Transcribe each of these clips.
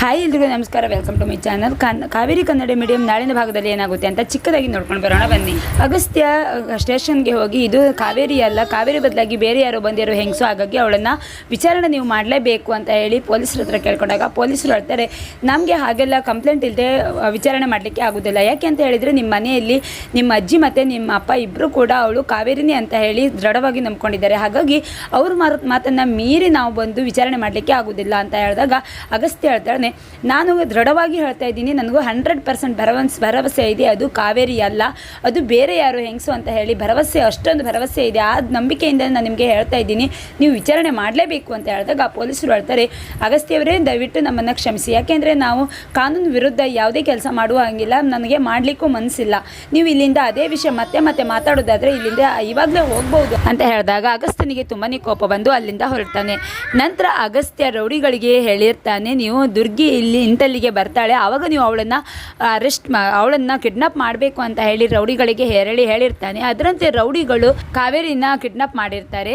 Hi ಎಲ್ರಿಗೂ ನಮಸ್ಕಾರ welcome to my channel ಕನ್, ಕಾವೇರಿ ಕನ್ನಡ ಮೀಡಿಯಂ ನಾಳಿನ ಭಾಗದಲ್ಲಿ ಏನಾಗುತ್ತೆ ಅಂತ ಚಿಕ್ಕದಾಗಿ ನೋಡ್ಕೊಂಡು ಬರೋಣ ಬನ್ನಿ. ಅಗಸ್ತ್ಯ ಸ್ಟೇಷನ್ಗೆ ಹೋಗಿ ಇದು ಕಾವೇರಿ ಅಲ್ಲ, ಕಾವೇರಿ ಬದಲಾಗಿ ಬೇರೆ ಯಾರೋ ಬಂದಿರೋ ಹೆಂಗಸು ಹಾಗಾಗಿ ಅವಳನ್ನು ವಿಚಾರಣೆ ನೀವು ಮಾಡಲೇಬೇಕು ಅಂತ ಹೇಳಿ ಪೊಲೀಸರ ಹತ್ರ ಕೇಳ್ಕೊಂಡಾಗ ಪೊಲೀಸರು ಹೇಳ್ತಾರೆ, ನಮಗೆ ಹಾಗೆಲ್ಲ ಕಂಪ್ಲೇಂಟ್ ಇಲ್ಲದೆ ವಿಚಾರಣೆ ಮಾಡಲಿಕ್ಕೆ ಆಗೋದಿಲ್ಲ. ಯಾಕೆ ಅಂತ ಹೇಳಿದರೆ ನಿಮ್ಮ ಮನೆಯಲ್ಲಿ ನಿಮ್ಮ ಅಜ್ಜಿ ಮತ್ತು ನಿಮ್ಮ ಅಪ್ಪ ಇಬ್ಬರು ಕೂಡ ಅವಳು ಕಾವೇರಿನೇ ಅಂತ ಹೇಳಿ ದೃಢವಾಗಿ ನಂಬ್ಕೊಂಡಿದ್ದಾರೆ. ಹಾಗಾಗಿ ಅವ್ರ ಮಾತನ್ನು ಮೀರಿ ನಾವು ಬಂದು ವಿಚಾರಣೆ ಮಾಡಲಿಕ್ಕೆ ಆಗೋದಿಲ್ಲ. ಅಂತ ಹೇಳಿದಾಗ ಅಗಸ್ತ್ಯ ಹೇಳ್ತಾಳೆ ನಾನು ದೃಢವಾಗಿ ಹೇಳ್ತಾ ಇದ್ದೀನಿ, ನನಗೂ ಹಂಡ್ರೆಡ್ ಪರ್ಸೆಂಟ್ ಭರವಸೆ ಭರವಸೆ ಇದೆ. ಅದು ಕಾವೇರಿ ಅಲ್ಲ, ಅದು ಬೇರೆ ಯಾರು ಹೆಂಗಸು ಅಂತ ಹೇಳಿ ಭರವಸೆ, ಅಷ್ಟೊಂದು ಭರವಸೆ ಇದೆ. ಆ ನಂಬಿಕೆಯಿಂದ ನಾನು ನಿಮಗೆ ಹೇಳ್ತಾ ಇದ್ದೀನಿ. ನೀವು ವಿಚಾರಣೆ ಮಾಡಲೇಬೇಕು ಅಂತ ಹೇಳಿದಾಗ ಆ ಪೊಲೀಸರು ಹೇಳ್ತಾರೆ, ಅಗಸ್ತ್ಯವರೇ ದಯವಿಟ್ಟು ನಮ್ಮನ್ನು ಕ್ಷಮಿಸಿ. ಯಾಕೆಂದರೆ ನಾವು ಕಾನೂನು ವಿರುದ್ಧ ಯಾವುದೇ ಕೆಲಸ ಮಾಡುವ ಹಂಗಿಲ್ಲ, ನನಗೆ ಮಾಡಲಿಕ್ಕೂ ಮನಸ್ಸಿಲ್ಲ ನೀವು ಇಲ್ಲಿಂದ ಅದೇ ವಿಷಯ ಮತ್ತೆ ಮತ್ತೆ ಮಾತಾಡೋದಾದರೆ ಇಲ್ಲಿಂದ ಇವಾಗಲೇ ಹೋಗ್ಬೋದು ಅಂತ ಹೇಳಿದಾಗ ಅಗಸ್ತ್ಯನಿಗೆ ತುಂಬಾ ಕೋಪ ಬಂದು ಅಲ್ಲಿಂದ ಹೊರಡ್ತಾನೆ. ನಂತರ ಅಗಸ್ತ್ಯ ರೌಡಿಗಳಿಗೆ ಹೇಳಿರ್ತಾನೆ, ನೀವು ದುರ್ಗಿ ಇಲ್ಲಿ ಇಂಟಲ್ಲಿಗೆ ಬರ್ತಾಳೆ. ಆವಾಗ ನೀವು ಅವಳನ್ನು ಅರೆಸ್ಟ್ ಮಾ, ಅವಳನ್ನು ಕಿಡ್ನಾಪ್ ಮಾಡಬೇಕು ಅಂತ ಹೇಳಿ ರೌಡಿಗಳಿಗೆ ಹೇರಳಿ ಹೇಳಿರ್ತಾನೆ. ಅದರಂತೆ ರೌಡಿಗಳು ಕಾವೇರಿನ ಕಿಡ್ನಾಪ್ ಮಾಡಿರ್ತಾರೆ.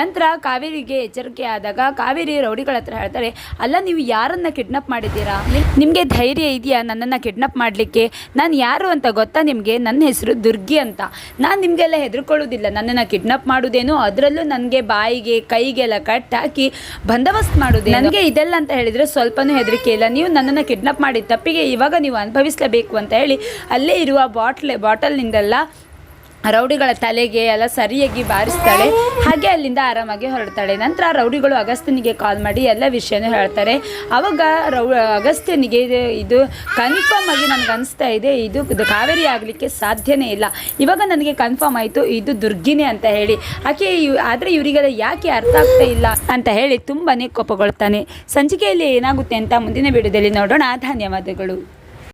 ನಂತರ ಕಾವೇರಿಗೆ ಎಚ್ಚರಿಕೆ ಆದಾಗ ಕಾವೇರಿ ರೌಡಿಗಳ ಹತ್ರ ಹೇಳ್ತಾರೆ, ಅಲ್ಲ, ನೀವು ಯಾರನ್ನು ಕಿಡ್ನಾಪ್ ಮಾಡಿದ್ದೀರಾ? ನಿಮಗೆ ಧೈರ್ಯ ಇದೆಯಾ ನನ್ನನ್ನು ಕಿಡ್ನಾಪ್ ಮಾಡಲಿಕ್ಕೆ? ನಾನು ಯಾರು ಅಂತ ಗೊತ್ತಾ ನಿಮಗೆ? ನನ್ನ ಹೆಸರು ದುರ್ಗಿ ಅಂತ. ನಾನು ನಿಮಗೆಲ್ಲ ಹೆದರ್ಕೊಳ್ಳೋದಿಲ್ಲ. ನನ್ನನ್ನು ಕಿಡ್ನಾಪ್ ಮಾಡೋದೇನು, ಅದರಲ್ಲೂ ನನಗೆ ಬಾಯಿಗೆ, ಕೈಗೆಲ್ಲ ಕಟ್ ಹಾಕಿ ಬಂದೋಬಸ್ತ್ ಮಾಡೋದೇ ನನಗೆ ಇದೆಲ್ಲ ಅಂತ ಹೇಳಿದರೆ ಸ್ವಲ್ಪನೂ ಹೆದರಿಕೆ ಇಲ್ಲ. ನೀವು ನನ್ನನ್ನು ಕಿಡ್ನಾಪ್ ಮಾಡಿದ ತಪ್ಪಿಗೆ ಇವಾಗ ನೀವು ಅನುಭವಿಸಲೇಬೇಕು ಅಂತ ಹೇಳಿ, ಅಲ್ಲೇ ಇರುವ ಬಾಟ್ಲೆ ಬಾಟಲ್ನಿಂದೆಲ್ಲ ರೌಡಿಗಳ ತಲೆಗೆ ಎಲ್ಲ ಸರಿಯಾಗಿ ಬಾರಿಸ್ತಾಳೆ. ಹಾಗೆ ಅಲ್ಲಿಂದ ಆರಾಮಾಗಿ ಹೊರಡ್ತಾಳೆ. ನಂತರ ರೌಡಿಗಳು ಅಗಸ್ತ್ಯನಿಗೆ ಕಾಲ್ ಮಾಡಿ ಎಲ್ಲ ವಿಷಯನೂ ಹೇಳ್ತಾರೆ. ಅವಾಗ ರೌ, ಅಗಸ್ತ್ಯನಿಗೆ ಇದು ಕನ್ಫರ್ಮ್ ಆಗಿ ನನಗೆ ಅನಿಸ್ತಾ ಇದೆ, ಇದು ಕಾವೇರಿ ಆಗಲಿಕ್ಕೆ ಸಾಧ್ಯನೇ ಇಲ್ಲ. ಇವಾಗ ನನಗೆ ಕನ್ಫರ್ಮ್ ಆಯಿತು, ಇದು ದುರ್ಗಿನೇ ಅಂತ ಹೇಳಿ. ಆಕೆ ಆದರೆ ಇವರಿಗೆಲ್ಲ ಯಾಕೆ ಅರ್ಥ ಆಗ್ತಾ ಇಲ್ಲ ಅಂತ ಹೇಳಿ ತುಂಬಾ ಕೋಪಗೊಳ್ತಾನೆ. ಸಂಚಿಕೆಯಲ್ಲಿ ಏನಾಗುತ್ತೆ ಅಂತ ಮುಂದಿನ ವಿಡಿಯೋದಲ್ಲಿ ನೋಡೋಣ. ಧನ್ಯವಾದಗಳು.